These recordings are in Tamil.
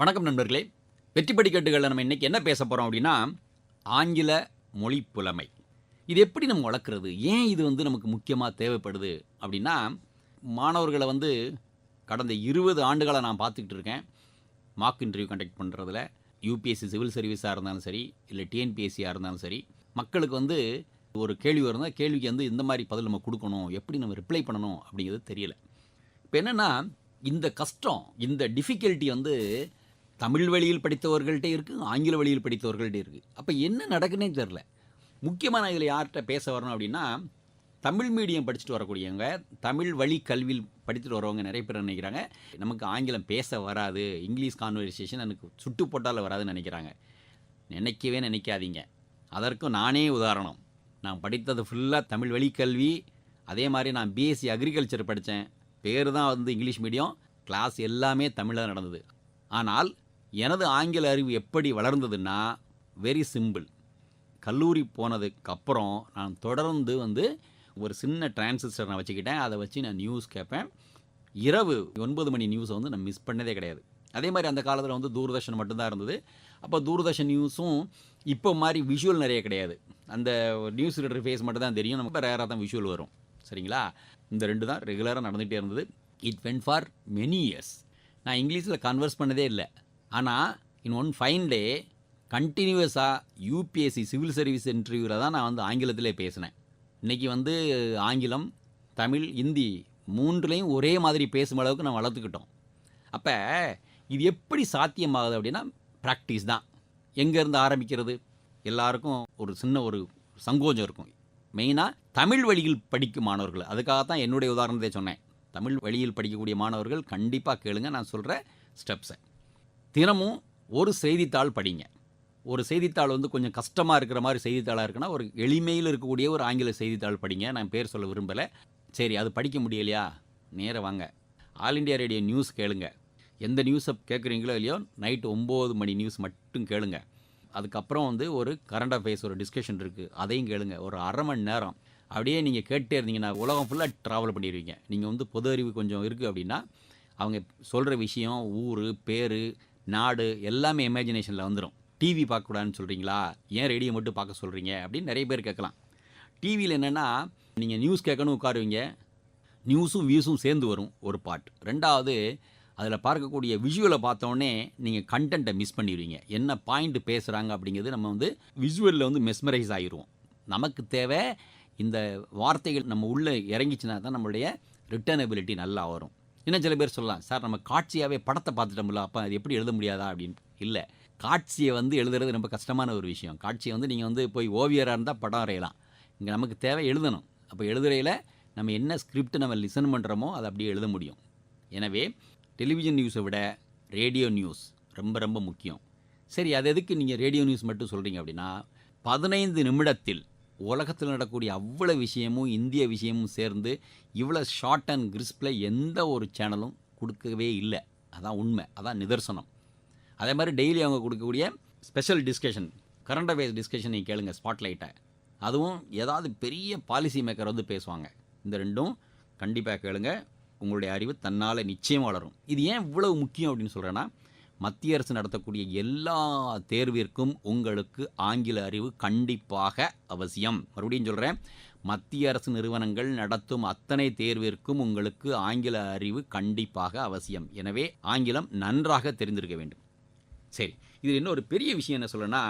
வணக்கம் நண்பர்களே. வெற்றி படிக்கட்டுகளில் நம்ம இன்றைக்கி என்ன பேச போகிறோம் அப்படின்னா ஆங்கில மொழி புலமை. இது எப்படி நம்ம வளர்க்குறது? ஏன் இது வந்து நமக்கு முக்கியமாக தேவைப்படுது அப்படின்னா மாணவர்களை வந்து கடந்த இருபது ஆண்டுகளை நான் பார்த்துக்கிட்டு இருக்கேன். மார்க் இன்டர்வியூ கண்டக்ட் பண்ணுறதுல யூபிஎஸ்சி சிவில் சர்வீஸாக இருந்தாலும் சரி இல்லை டிஎன்பிஎஸ்சியாக இருந்தாலும் சரி மக்களுக்கு வந்து ஒரு கேள்வி இருந்தால் கேள்விக்கு வந்து இந்த மாதிரி பதில் நம்ம கொடுக்கணும் எப்படி நம்ம ரிப்ளை பண்ணணும் அப்படிங்கிறது தெரியல. இப்போ என்னென்னா இந்த கஷ்டம் இந்த டிஃபிகல்ட்டி வந்து தமிழ் வழியில் படித்தவர்கள்ட்ட இருக்குது ஆங்கில வழியில் படித்தவர்கள்ட்ட இருக்குது அப்போ என்ன நடக்குன்னே தெரில. முக்கியமாக நான் இதில் யார்கிட்ட பேச வரணும் அப்படின்னா தமிழ் மீடியம் படிச்சுட்டு வரக்கூடியவங்க தமிழ் வழி கல்வியில் படிச்சுட்டு வரவங்க நிறைய பேர் நினைக்கிறாங்க. நமக்கு ஆங்கிலம் பேச வராது இங்கிலீஷ் கான்வர்சேஷன் எனக்கு சுட்டு போட்டால் வராதுன்னு நினைக்கிறாங்க. நினைக்கவே நினைக்காதீங்க. அதற்கும் நானே உதாரணம். நான் படித்தது ஃபுல்லாக தமிழ் வழி கல்வி அதே மாதிரி நான் பிஎஸ்சி அக்ரிகல்ச்சர் படித்தேன். பேர் தான் வந்து இங்கிலீஷ் மீடியம். கிளாஸ் எல்லாமே தமிழில் நடந்தது. ஆனால் எனது ஆங்கில அறிவு எப்படி வளர்ந்ததுன்னா வெரி சிம்பிள் கல்லூரி போனதுக்கப்புறம் நான் தொடர்ந்து வந்து ஒரு சின்ன டிரான்சிஸ்டர் நான் வச்சுக்கிட்டேன். அதை வச்சு நான் நியூஸ் கேட்பேன். இரவு ஒன்பது மணி நியூஸை வந்து நான் மிஸ் பண்ணதே கிடையாது. அதே மாதிரி அந்த காலத்தில் வந்து தூர்தர்ஷன் மட்டும்தான் இருந்தது. அப்போ தூர்தர்ஷன் நியூஸும் இப்போ மாதிரி விஷுவல் நிறைய கிடையாது. அந்த நியூஸ் ரீடர் ஃபேஸ் மட்டும் தான் தெரியும். நமக்கு ரேராக தான் விஷுவல் வரும். சரிங்களா? இந்த ரெண்டு தான் ரெகுலராக நடந்துகிட்டே இருந்தது. It went for many years நான் இங்கிலீஷில் கன்வர்ஸ் பண்ணதே இல்லை. ஆனால் இன் ஒன் ஃபைன் டே கண்டினியூஸாக யூபிஎஸ்சி சிவில் சர்வீஸ் இன்டர்வியூவில் தான் நான் வந்து ஆங்கிலத்திலே பேசினேன். இன்றைக்கி வந்து ஆங்கிலம் தமிழ் இந்தி மூன்றுலேயும் ஒரே மாதிரி பேசும் அளவுக்கு நான் வளர்த்துக்கிட்டோம். அப்போ இது எப்படி சாத்தியமாகுது அப்படின்னா ப்ராக்டிஸ் தான். எங்கேருந்து ஆரம்பிக்கிறது? எல்லாருக்கும் ஒரு சின்ன ஒரு சங்கோஜம் இருக்கும். மெயினாக தமிழ் வழியில் படிக்கும் மாணவர்கள். அதுக்காக தான் என்னுடைய உதாரணத்தை சொன்னேன். தமிழ் வழியில் படிக்கக்கூடிய மாணவர்கள் கண்டிப்பாக கேளுங்க நான் சொல்கிற ஸ்டெப்ஸை தினமும் ஒரு செய்தித்தாள் படிங்க. ஒரு செய்தித்தாள் வந்து கொஞ்சம் கஷ்டமாக இருக்கிற மாதிரி செய்தித்தாளாக இருக்குன்னா ஒரு எளிமையில் இருக்கக்கூடிய ஒரு ஆங்கில செய்தித்தாள் படிங்க. நான் பேர் சொல்ல விரும்பலை. சரி அது படிக்க முடியலையா? நேராக வாங்க. ஆல் இண்டியா ரேடியோ நியூஸ் கேளுங்க. எந்த நியூஸை கேட்குறீங்களோ இல்லையோ நைட்டு ஒம்பது மணி நியூஸ் மட்டும் கேளுங்க. அதுக்கப்புறம் வந்து ஒரு கரண்ட் அஃபேர்ஸ் ஒரு டிஸ்கஷன் இருக்குது அதையும் கேளுங்க. ஒரு அரை மணி நேரம். அப்படியே நீங்கள் கேட்டே இருந்தீங்கன்னா உலகம் ஃபுல்லாக ட்ராவல் பண்ணிடுவீங்க. நீங்கள் வந்து பொது அறிவு கொஞ்சம் இருக்குது அப்படின்னா அவங்க சொல்கிற விஷயம் ஊர் பேர் நாடு எல்லாமே இமேஜினேஷனில் வந்துடும் டிவி பார்க்கக்கூடாதுன்னு சொல்கிறீங்களா ஏன் ரேடியோ மட்டும் பார்க்க சொல்கிறீங்க அப்படின்னு நிறைய பேர் கேட்கலாம். டிவியில் என்னென்னா நீங்கள் நியூஸ் கேட்கணும் உட்காருவீங்க. நியூஸும் வியூஸும் சேர்ந்து வரும் ஒரு பார்ட் ரெண்டாவது அதில் பார்க்கக்கூடிய விஷுவலை பார்த்தோன்னே நீங்கள் கண்டென்ட்டை மிஸ் பண்ணிடுவீங்க. என்ன பாயிண்ட் பேசுகிறாங்க அப்படிங்கிறது நம்ம வந்து விஷுவலில் வந்து மெஸ்மரைஸ் ஆகிடுவோம் நமக்கு தேவை இந்த வார்த்தைகள் நம்ம உள்ளே இறங்கிச்சுனா தான் நம்மளுடைய ரிட்டர்னபிலிட்டி நல்லா வரும். இன்னும் சில பேர் சொல்லலாம் சார் நம்ம காட்சியாகவே படத்தை பார்த்துட்டோம்ல அப்போ அது எப்படி எழுத முடியாதா? அப்படின்னு. இல்லை. காட்சியை வந்து எழுதுறது ரொம்ப கஷ்டமான ஒரு விஷயம். காட்சியை வந்து நீங்கள் வந்து போய் ஓவியராக இருந்தால் படம் வரையலாம் இங்கே நமக்கு தேவை எழுதணும். அப்போ எழுதுறையில் நம்ம என்ன ஸ்கிரிப்ட் நம்ம லிசன் பண்ணுறோமோ அதை அப்படியே எழுத முடியும். எனவே டெலிவிஷன் நியூஸை விட ரேடியோ நியூஸ் ரொம்ப ரொம்ப முக்கியம். சரி அது எதுக்கு நீங்கள் ரேடியோ நியூஸ் மட்டும் சொல்கிறீங்க அப்படின்னா பதினைந்து நிமிடத்தில் உலகத்தில் நடக்கக்கூடிய அவ்வளோ விஷயமும் இந்திய விஷயமும் சேர்ந்து இவ்வளோ ஷார்ட் அண்ட் கிறிஸ்பில் எந்த ஒரு சேனலும் கொடுக்கவே இல்லை. அதான் உண்மை. அதான் நிதர்சனம். அதே மாதிரி டெய்லி அவங்க கொடுக்கக்கூடிய special discussion current affairs discussion நீங்கள் கேளுங்க ஸ்பாட்லைட்டை அதுவும் ஏதாவது பெரிய பாலிசி மேக்கர் வந்து பேசுவாங்க. இந்த ரெண்டும் கண்டிப்பாக கேளுங்க. உங்களுடைய அறிவு தன்னால் நிச்சயம் வளரும். இது ஏன் இவ்வளவு முக்கியம் அப்படின்னு சொல்கிறேன்னா மத்திய அரசு நடத்தக்கூடிய எல்லா தேர்விற்கும் உங்களுக்கு ஆங்கில அறிவு கண்டிப்பாக அவசியம். மறுபடியும் சொல்கிறேன் மத்திய அரசு நிறுவனங்கள் நடத்தும் அத்தனை தேர்விற்கும் உங்களுக்கு ஆங்கில அறிவு கண்டிப்பாக அவசியம். எனவே ஆங்கிலம் நன்றாக தெரிந்திருக்க வேண்டும். சரி இதில் இன்னொரு ஒரு பெரிய விஷயம் என்ன சொல்லனா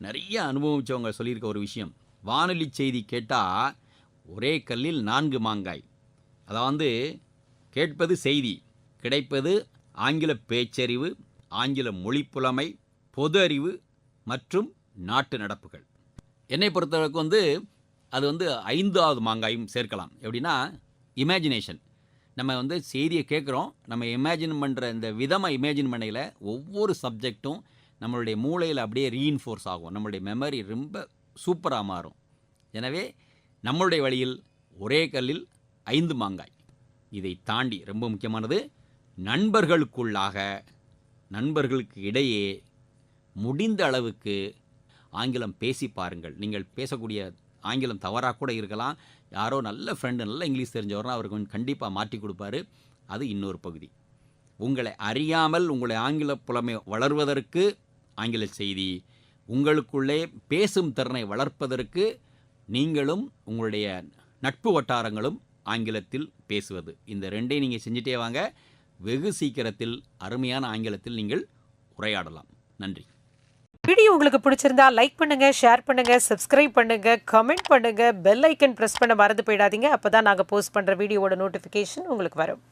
நிறைய அனுபவிச்சவங்க சொல்லியிருக்க ஒரு விஷயம். வானொலி செய்தி கேட்டால் ஒரே கல்லில் நான்கு மாங்காய். அதாவது கேட்பது செய்தி கிடைப்பது ஆங்கில பேச்சறிவு ஆங்கில மொழிப்புலமை பொது அறிவு மற்றும் நாட்டு நடப்புகள். என்னை பொறுத்தளவுக்கு வந்து அது வந்து ஐந்தாவது மாங்காயும் சேர்க்கலாம். எப்படின்னா இமேஜினேஷன் நம்ம வந்து செய்தியை கேட்குறோம் நம்ம இமேஜின் பண்ணுற இந்த விதமாக இமேஜின் பண்ணையில் ஒவ்வொரு சப்ஜெக்ட்டும் நம்மளுடைய மூளையில் அப்படியே ரீஇன்ஃபோர்ஸ் ஆகும். நம்மளுடைய மெமரி ரொம்ப சூப்பராக மாறும். எனவே நம்மளுடைய வழியில் ஒரே கல்லில் ஐந்து மாங்காய். இதை தாண்டி ரொம்ப முக்கியமானது நண்பர்களுக்குள்ளாக நண்பர்களுக்கு இடையே முடிந்த அளவுக்கு ஆங்கிலம் பேசி பாருங்கள். நீங்கள் பேசக்கூடிய ஆங்கிலம் தவறாக கூட இருக்கலாம். யாரோ நல்ல ஃப்ரெண்டு நல்ல இங்கிலீஷ் தெரிஞ்சவர்னா அவருக்கு கொஞ்சம் கண்டிப்பாக மாற்றி கொடுப்பாரு. அது இன்னொரு பகுதி. உங்களை அறியாமல் உங்களை ஆங்கில புலமை வளர்வதற்கு ஆங்கில செய்தி உங்களுக்குள்ளே பேசும் திறனை வளர்ப்பதற்கு நீங்களும் உங்களுடைய நட்பு வட்டாரங்களும் ஆங்கிலத்தில் பேசுவது. இந்த ரெண்டையும் நீங்கள் செஞ்சுட்டே வாங்க. வெகு சீக்கிரத்தில் அருமையான ஆங்கிலத்தில் நீங்கள் உரையாடலாம். நன்றி. வீடியோ உங்களுக்கு பிடிச்சிருந்தா லைக் பண்ணுங்க ஷேர் பண்ணுங்க சப்ஸ்கிரைப் பண்ணுங்க கமெண்ட் பண்ணுங்க பெல் ஐக்கன் பிரஸ் பண்ண மறந்து போயிடாதீங்க. அப்பதான் நாங்க போஸ்ட் பண்ற வீடியோவோட நோட்டிஃபிகேஷன் உங்களுக்கு வரும்.